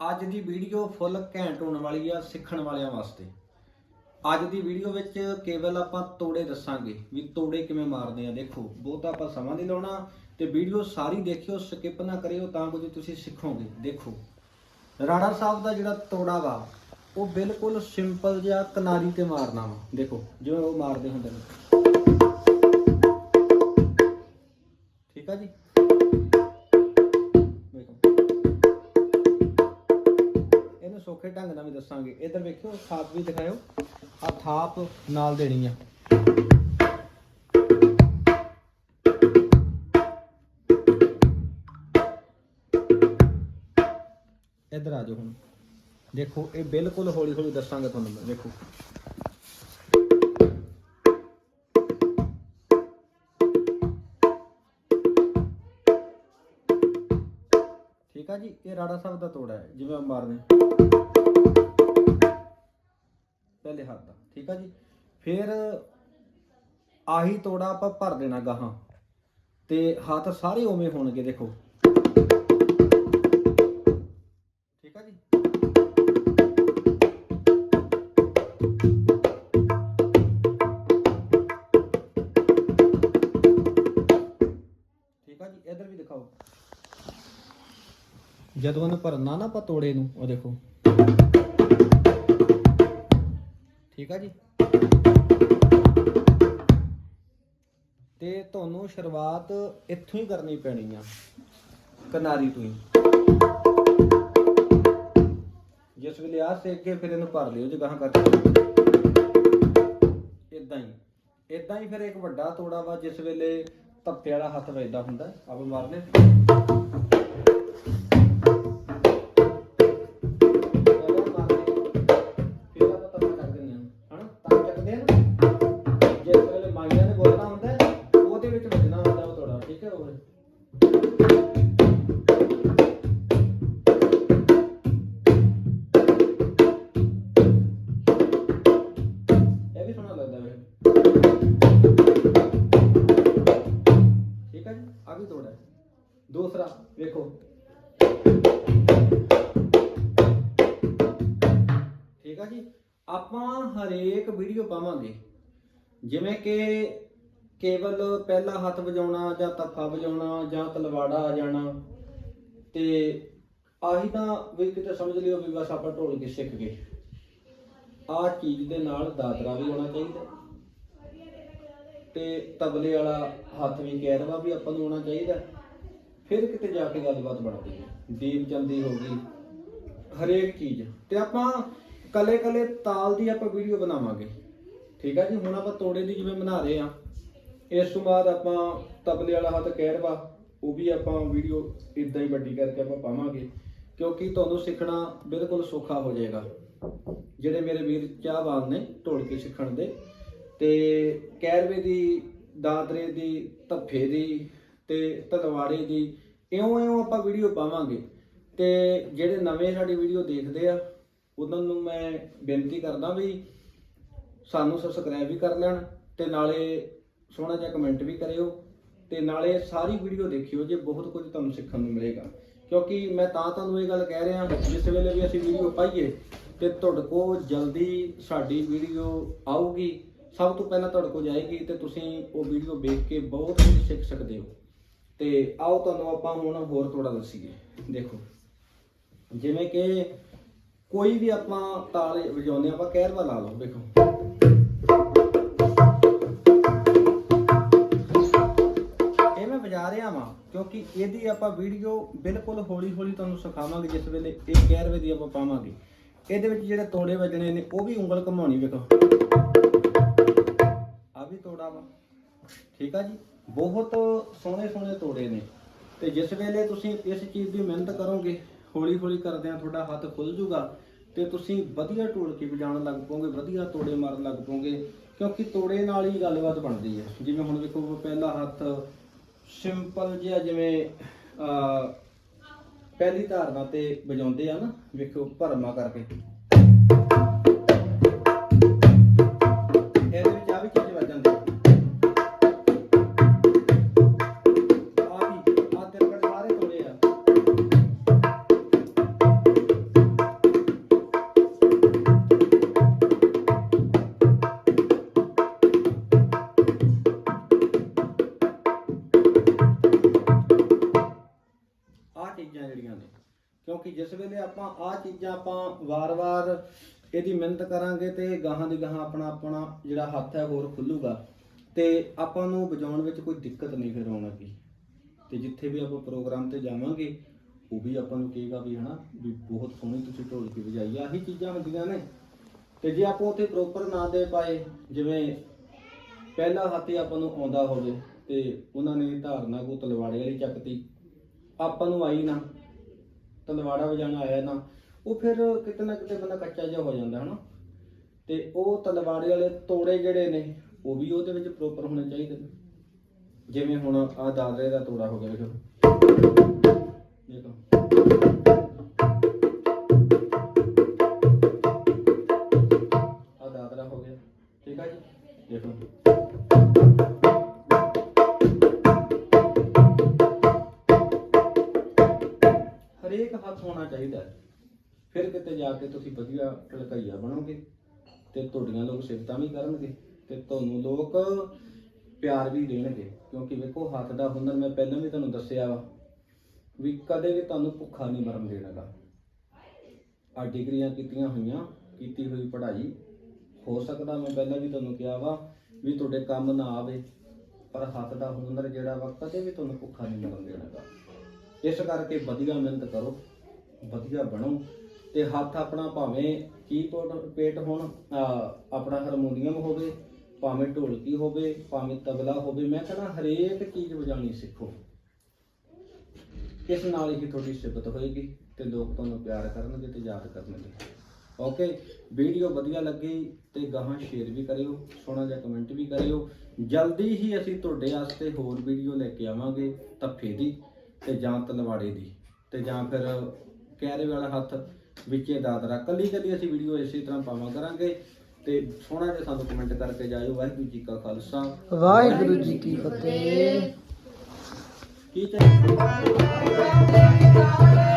ਅੱਜ ਦੀ ਵੀਡੀਓ ਫੁੱਲ ਘੈਂਟ ਹੋਣ ਵਾਲੀ ਆ ਸਿੱਖਣ ਵਾਲਿਆਂ ਵਾਸਤੇ। ਅੱਜ ਦੀ ਵੀਡੀਓ ਵਿੱਚ ਕੇਵਲ ਆਪਾਂ ਤੋੜੇ ਦੱਸਾਂਗੇ ਵੀ ਤੋੜੇ ਕਿਵੇਂ ਮਾਰਦੇ ਆ। ਦੇਖੋ, ਬਹੁਤਾ ਆਪਾਂ ਸਮਾਂ ਨਹੀਂ ਲਾਉਣਾ ਤੇ ਵੀਡੀਓ ਸਾਰੀ ਦੇਖਿਓ, ਸਕਿਪ ਨਾ ਕਰਿਓ ਤਾਂ ਕੁਝ ਤੁਸੀਂ ਸਿੱਖੋਗੇ। ਦੇਖੋ, ਰਾਣਾ ਸਾਹਿਬ ਦਾ ਜਿਹੜਾ ਤੋੜਾ ਵਾ, ਉਹ ਬਿਲਕੁਲ ਸਿੰਪਲ ਜਿਹਾ ਕਿਨਾਰੀ ਤੇ ਮਾਰਨਾ ਵਾ। ਦੇਖੋ, ਜਿਵੇਂ ਉਹ ਮਾਰਦੇ ਹੁੰਦੇ ਨੇ। ਠੀਕ ਆ ਜੀ? ਦੱਸਾਂਗੇ। ਇਧਰ ਵੇਖਿਓ, ਥਾਪ ਵੀ ਦਿਖਾਇਓ। ਆ ਥਾਪ ਨਾਲ ਦੇਣੀ ਆ। ਇਧਰ ਆ ਜਾਓ ਹੁਣ। ਦੇਖੋ, ਇਹ ਬਿਲਕੁਲ ਹੌਲੀ ਹੌਲੀ ਦੱਸਾਂਗਾ ਤੁਹਾਨੂੰ ਮੈਂ। ਦੇਖੋ ਠੀਕ ਆ ਜੀ? ਇਹ ਰਾੜਾ ਸਾਹਿਬ ਦਾ ਤੋੜਾ ਹੈ, ਜਿਵੇਂ ਆਪਾਂ ਮਾਰਦੇ ਪਹਿਲੇ ਹੱਥ ਦਾ, ਠੀਕ ਆ ਜੀ? ਫਿਰ ਆਹੀ ਤੋੜਾ ਆਪਾਂ ਭਰ ਦੇਣਾ ਗਾਹਾਂ। ਤੇ ਹੱਥ ਸਾਰੇ ਉਵੇਂ ਹੋਣਗੇ, ਦੇਖੋ। ਠੀਕ ਆ ਜੀ? ਠੀਕ ਆ ਜੀ? ਇਧਰ ਵੀ ਦਿਖਾਓ। ਜਦੋਂ ਉਹਨੂੰ ਭਰਨਾ ਨਾ ਆਪਾਂ ਤੋੜੇ ਨੂੰ, ਉਹ ਦੇਖੋ। ਠੀਕ ਆ ਜੀ? ਤੇ ਤੁਹਾਨੂੰ ਸ਼ੁਰੂਆਤ ਇੱਥੋਂ ਹੀ ਕਰਨੀ ਪੈਣੀ ਆ, ਕਿਨਾਰੀ ਤੋਂ ਹੀ। ਜਿਸ ਵੇਲੇ ਆ ਸੇਕ ਕੇ ਫਿਰ ਇਹਨੂੰ ਭਰ ਲਿਓ ਜਗਾਹ ਕਰਕੇ। ਇਦਾਂ ਹੀ। ਇਦਾਂ ਹੀ ਫਿਰ ਇੱਕ ਵੱਡਾ ਤੋੜਾ ਵਾ, ਜਿਸ ਵੇਲੇ ਧੱਪੇ ਵਾਲਾ ਹੱਥ ਵੱਜਦਾ ਹੁੰਦਾ, ਆਪਾਂ ਮਾਰਨੇ। ਉਹ ਇਹ ਠੀਕ ਹੈ ਜੀ? ਆ ਵੀ ਤੋੜਾ ਦੂਸਰਾ, ਵੇਖੋ। ਠੀਕ ਆ ਜੀ? ਆਪਾਂ ਹਰੇਕ ਵੀਡੀਓ ਪਾਵਾਂਗੇ। ਜਿਵੇਂ ਕਿ ਕੇਵਲ ਪਹਿਲਾ ਹੱਥ ਵਜਾਉਣਾ ਜਾਂ ਤੱਫਾ ਵਜਾਉਣਾ ਜਾਂ ਤਲਵਾੜਾ ਆ ਜਾਣਾ ਤੇ ਆਹੀ ਤਾਂ ਵੀ ਕਿਤੇ ਸਮਝ ਲਿਓ ਵੀ ਬਸ ਆਪਾਂ ਢੋਲ ਕੇ ਸਿੱਖ ਗਏ। ਆਹ ਚੀਜ਼ ਦੇ ਨਾਲ ਦਾਦਰਾ ਵੀ ਹੋਣਾ ਚਾਹੀਦਾ। ਤੇ ਤਬਲੇ ਵਾਲਾ ਹੱਥ ਵੀ ਕੈਰਵਾ ਵੀ ਆਪਾਂ ਨੂੰ ਆਉਣਾ ਚਾਹੀਦਾ। ਫਿਰ ਕਿਤੇ ਜਾ ਕੇ ਗੱਲਬਾਤ ਬਣਦੀ ਹੈ ਦੀਪ ਚੰਦੀ ਹੋ ਗਈ। ਹਰੇਕ ਚੀਜ਼। ਤੇ ਆਪਾਂ ਕਲੇ ਕਲੇ ਤਾਲ ਦੀ ਆਪਾਂ ਵੀਡੀਓ ਬਣਾਵਾਂਗੇ। ਠੀਕ ਆ ਜੀ? ਹੁਣ ਆਪਾਂ ਤੋੜੇ ਦੀ ਜਿਵੇਂ ਬਣਾ ਰਹੇ ਆ। ਇਸ ਤੋਂ ਬਾਅਦ ਆਪਾਂ ਤਬਲੇ ਵਾਲਾ ਹੱਥ ਕਹਿਰਵਾ ਉਹ ਵੀ ਆਪਾਂ ਵੀਡੀਓ ਇਦਾਂ ਹੀ ਵੱਡੀ ਕਰਕੇ ਆਪਾਂ ਪਾਵਾਂਗੇ, ਕਿਉਂਕਿ ਤੁਹਾਨੂੰ ਸਿੱਖਣਾ ਬਿਲਕੁਲ ਸੌਖਾ ਹੋ ਜਾਏਗਾ। ਜਿਹੜੇ ਮੇਰੇ ਵੀਰ ਚਾਹਵਾਨ ਨੇ ਢੋਲਕੀ ਸਿੱਖਣ ਦੇ, ਤੇ ਕਹਿਰਵੇ ਦੀ, ਦਾਦਰੇ ਦੀ, ਧੱਫੇ ਦੀ ਤੇ ਤਲਵਾੜੇ ਦੀ, ਇਉਂ ਇਉਂ ਆਪਾਂ ਵੀਡੀਓ ਪਾਵਾਂਗੇ। ਤੇ ਜਿਹੜੇ ਨਵੇਂ ਸਾਡੀ ਵੀਡੀਓ ਦੇਖਦੇ ਆ, ਉਹਨਾਂ ਨੂੰ ਮੈਂ ਬੇਨਤੀ ਕਰਦਾ ਵੀ ਸਾਨੂੰ ਸਬਸਕ੍ਰਾਈਬ ਵੀ ਕਰ ਲੈਣ ਤੇ ਨਾਲੇ ਸੋਹਣਾ ਜਿਹਾ ਕਮੈਂਟ ਵੀ ਕਰਿਓ ਤੇ ਨਾਲੇ ਸਾਰੀ ਵੀਡੀਓ ਦੇਖਿਓ ਜੇ ਬਹੁਤ ਕੁਝ ਤੁਹਾਨੂੰ ਸਿੱਖਣ ਨੂੰ ਮਿਲੇਗਾ। ਕਿਉਂਕਿ ਮੈਂ ਤਾਂ ਤੁਹਾਨੂੰ ਇਹ ਗੱਲ ਕਹਿ ਰਿਹਾ ਜਿਸ ਵੇਲੇ ਵੀ ਅਸੀਂ ਵੀਡੀਓ ਪਾਈਏ ਤੇ ਤੁਹਾਡੇ ਕੋਲ ਜਲਦੀ ਸਾਡੀ ਵੀਡੀਓ ਆਊਗੀ ਸਭ ਤੋਂ ਪਹਿਲਾਂ ਤੁਹਾਡੇ ਕੋਲ ਜਾਏਗੀ ਤੇ ਤੁਸੀਂ ਉਹ ਵੀਡੀਓ ਵੇਖ ਕੇ ਬਹੁਤ ਕੁਝ ਸਿੱਖ ਸਕਦੇ ਹੋ। ਤੇ ਆਓ ਤੁਹਾਨੂੰ ਆਪਾਂ ਹੁਣ ਹੋਰ ਥੋੜਾ ਦੱਸੀਏ। ਦੇਖੋ ਜਿਵੇਂ ਕਿ ਕੋਈ ਵੀ ਆਪਾਂ ਤਾਲ ਵਜਾਉਂਦੇ ਹਾਂ, ਆਪਾਂ ਕਹਿਰਵਾ ਲਾ ਲਓ ਦੇਖੋ। ਇਹਦੀ ਆਪਾਂ ਵੀਡੀਓ ਬਿਲਕੁਲ ਹੌਲੀ ਹੌਲੀ ਤੁਹਾਨੂੰ ਸਿਖਾਵਾਂਗੇ ਜਿਸ ਵੇਲੇ ਇਹ ਕਹਿਰਵੇ ਦੀ ਆਪਾਂ ਪਾਵਾਂਗੇ। ਇਹਦੇ ਵਿੱਚ ਜਿਹੜੇ ਤੋੜੇ ਵੱਜਣੇ ਨੇ, ਉਹ ਵੀ ਉਂਗਲ ਘਮਾਉਣੀ ਵੇਖੋ। ਆ ਵੀ ਤੋੜਾ ਵਾ। ਠੀਕ ਆ ਜੀ? ਬਹੁਤ ਸੋਹਣੇ ਸੋਹਣੇ ਤੋੜੇ ਨੇ। ਤੇ ਜਿਸ ਵੇਲੇ ਤੁਸੀਂ ਇਸ ਚੀਜ਼ ਦੀ ਮਿਹਨਤ ਕਰੋਗੇ, ਹੌਲੀ ਹੌਲੀ ਕਰਦਿਆਂ ਤੁਹਾਡਾ ਹੱਥ ਖੁੱਲ ਜੂਗਾ ਤੇ ਤੁਸੀਂ ਵਧੀਆ ਢੋਲਕੀ ਵਜਾਉਣ ਲੱਗ ਪੋਗੇ, ਵਧੀਆ ਤੋੜੇ ਮਾਰਨ ਲੱਗ ਪੋਗੇ, ਕਿਉਂਕਿ ਤੋੜੇ ਨਾਲ ਹੀ ਗੱਲਬਾਤ ਬਣਦੀ ਹੈ। ਜਿਵੇਂ ਹੁਣ ਵੇਖੋ, ਪਹਿਲਾ ਹੱਥ ਸਿੰਪਲ ਜਿਹਾ ਜਿਵੇਂ ਪਹਿਲੀ ਧਾਰਨਾ ਤੇ ਵਜਾਉਂਦੇ ਆ ਨਾ ਵੇਖੋ ਭਰਮਾ ਕਰਕੇ। ਕਿਉਂਕਿ ਜਿਸ ਵੇਲੇ ਆਪਾਂ ਆ ਚੀਜ਼ਾਂ ਆਪਾਂ ਵਾਰ-ਵਾਰ ਇਹਦੀ ਮਿਹਨਤ ਕਰਾਂਗੇ ਤੇ ਗਾਹਾਂ ਦੀ ਗਾਹਾਂ ਆਪਣਾ ਆਪਣਾ ਜਿਹੜਾ ਹੱਥ ਹੈ ਹੋਰ ਖੁੱਲੂਗਾ, ਤੇ ਆਪਾਂ ਨੂੰ ਵਜਾਉਣ ਵਿੱਚ ਕੋਈ ਦਿੱਕਤ ਨਹੀਂ ਫਿਰ ਆਉਣਗੀ ਤੇ ਜਿੱਥੇ ਵੀ ਆਪਾਂ ਪ੍ਰੋਗਰਾਮ ਤੇ ਜਾਵਾਂਗੇ, ਉਹ ਵੀ ਆਪਾਂ ਨੂੰ ਕਹੇਗਾ ਵੀ ਹਨਾ, ਵੀ ਬਹੁਤ ਸੋਹਣੀ ਤੁਸੀਂ ਢੋਲਕੀ ਵਜਾਈ ਆ ਆਹੀ ਚੀਜ਼ਾਂ ਹੁੰਦੀਆਂ ਨੇ। ਤੇ ਜੇ ਆਪਾਂ ਉੱਥੇ ਪ੍ਰੋਪਰ ਨਾ ਦੇ ਪਾਏ, ਜਿਵੇਂ ਪਹਿਲਾ ਹੱਥ ਹੀ ਆਪਾਂ ਨੂੰ ਆਉਂਦਾ ਹੋਵੇ, ਤੇ ਉਹਨਾਂ ਨੇ ਧਾਰਨਾ ਕੋ ਤਲਵਾੜੇ ਵਾਲੀ ਚੱਕਤੀ, ਆਪਾਂ ਨੂੰ ਆਈ ਨਾ। ਤਲਵਾੜਾ ਵਜਾਣਾ ਆਇਆ ਨਾ, ਉਹ ਫਿਰ ਕਿਤੇ ਨਾ ਕਿਤੇ ਬੰਦਾ ਕੱਚਾ ਜਿਹਾ ਹੋ ਜਾਂਦਾ ਹਨਾ। ਤੇ ਉਹ ਤਲਵਾੜੇ ਵਾਲੇ ਤੋੜੇ ਜਿਹੜੇ ਨੇ, ਉਹ ਵੀ ਉਹਦੇ ਵਿੱਚ ਪ੍ਰੋਪਰ ਹੋਣੇ ਚਾਹੀਦੇ ਨੇ। ਜਿਵੇਂ ਹੁਣ ਆ ਦਾਦਰੇ ਦਾ ਤੋੜਾ ਹੋ ਗਿਆ ਦੇਖੋ ਦੇਖੋ। ਫਿਰ ਕਿਤੇ ਜਾ ਕੇ ਤੁਸੀਂ ਵਧੀਆ ਢਲਕਈਆ ਬਣੋਗੇ ਤੇ ਤੁਹਾਡੀਆਂ ਲੋਕ ਸਿਫਤਾਂ ਵੀ ਕਰਨਗੇ ਤੇ ਤੁਹਾਨੂੰ ਲੋਕ ਪਿਆਰ ਵੀ ਦੇਣਗੇ। ਕਿਉਂਕਿ ਵੇਖੋ, ਹੱਥ ਦਾ ਹੁਨਰ ਮੈਂ ਪਹਿਲਾਂ ਵੀ ਤੁਹਾਨੂੰ ਦੱਸਿਆ ਵਾ ਵੀ ਕਦੇ ਵੀ ਤੁਹਾਨੂੰ ਭੁੱਖਾ ਨਹੀਂ ਮਰਨ ਦੇਣਾਗਾ ਆ ਡਿਗਰੀਆਂ ਕੀਤੀਆਂ ਹੋਈਆਂ, ਕੀਤੀ ਹੋਈ ਪੜ੍ਹਾਈ ਹੋ ਸਕਦਾ, ਮੈਂ ਪਹਿਲਾਂ ਵੀ ਤੁਹਾਨੂੰ ਕਿਹਾ ਵਾ ਵੀ ਤੁਹਾਡੇ ਕੰਮ ਨਾ ਆਵੇ, ਪਰ ਹੱਥ ਦਾ ਹੁਨਰ ਜਿਹੜਾ ਵਾ ਕਦੇ ਵੀ ਤੁਹਾਨੂੰ ਭੁੱਖਾ ਨਹੀਂ ਮਰਨ ਦੇਣਾਗਾ ਇਸ ਕਰਕੇ ਵਧੀਆ ਮਿਹਨਤ ਕਰੋ, ਵਧੀਆ ਬਣੋ ਤੇ ਹੱਥ ਆਪਣਾ ਭਾਵੇਂ ਕੀਬੋਰਡ ਪੇਟ ਹੋਣ ਆਪਣਾ ਹਾਰਮੋਨੀਅਮ ਹੋਵੇ, ਭਾਵੇਂ ਢੋਲਕੀ ਹੋਵੇ, ਭਾਵੇਂ ਤਬਲਾ ਹੋਵੇ, ਮੈਂ ਕਹਿੰਦਾ ਹਰੇਕ ਚੀਜ਼ ਵਜਾਉਣੀ ਸਿੱਖੋ। ਇਸ ਨਾਲ ਹੀ ਤੁਹਾਡੀ ਸਿਫਤ ਹੋਏਗੀ ਤੇ ਲੋਕ ਤੁਹਾਨੂੰ ਪਿਆਰ ਕਰਨਗੇ ਤੇ ਯਾਦ ਕਰਨਗੇ। ਓਕੇ ਵੀਡੀਓ ਵਧੀਆ ਲੱਗੀ ਤੇ ਗਾਹਾਂ ਸ਼ੇਅਰ ਵੀ ਕਰਿਓ, ਸੋਹਣਾ ਜਿਹਾ ਕਮੈਂਟ ਵੀ ਕਰਿਓ। ਜਲਦੀ ਹੀ ਅਸੀਂ ਤੁਹਾਡੇ ਵਾਸਤੇ ਹੋਰ ਵੀਡੀਓ ਲੈ ਕੇ ਆਵਾਂਗੇ ਤੱਫੇ ਦੀ ਤੇ ਜਾਂ ਤਲਵਾੜੇ ਦੀ ਤੇ ਜਾਂ ਫਿਰ ਕਹਿਰੇ ਵਾਲਾ ਹੱਥ ਵਿੱਚੇ ਦਾਦਰਾ ਕੱਲੀ ਕੱਲੀ ਅਸੀਂ ਵੀਡੀਓ ਇਸੇ ਤਰ੍ਹਾਂ ਪਾਵਾਂ ਕਰਾਂਗੇ ਤੇ ਸੋਹਣਾ ਜਿਹਾ ਸਾਨੂੰ ਕਮੈਂਟ ਕਰਕੇ ਜਾਇਓ। ਵਾਹਿਗੁਰੂ ਜੀ ਕਾ ਖਾਲਸਾ। ਵਾਹਿਗੁਰੂ ਜੀ ਕੀ ਫਤਿਹ। ਕੀ ਚਾਹੀਦਾ?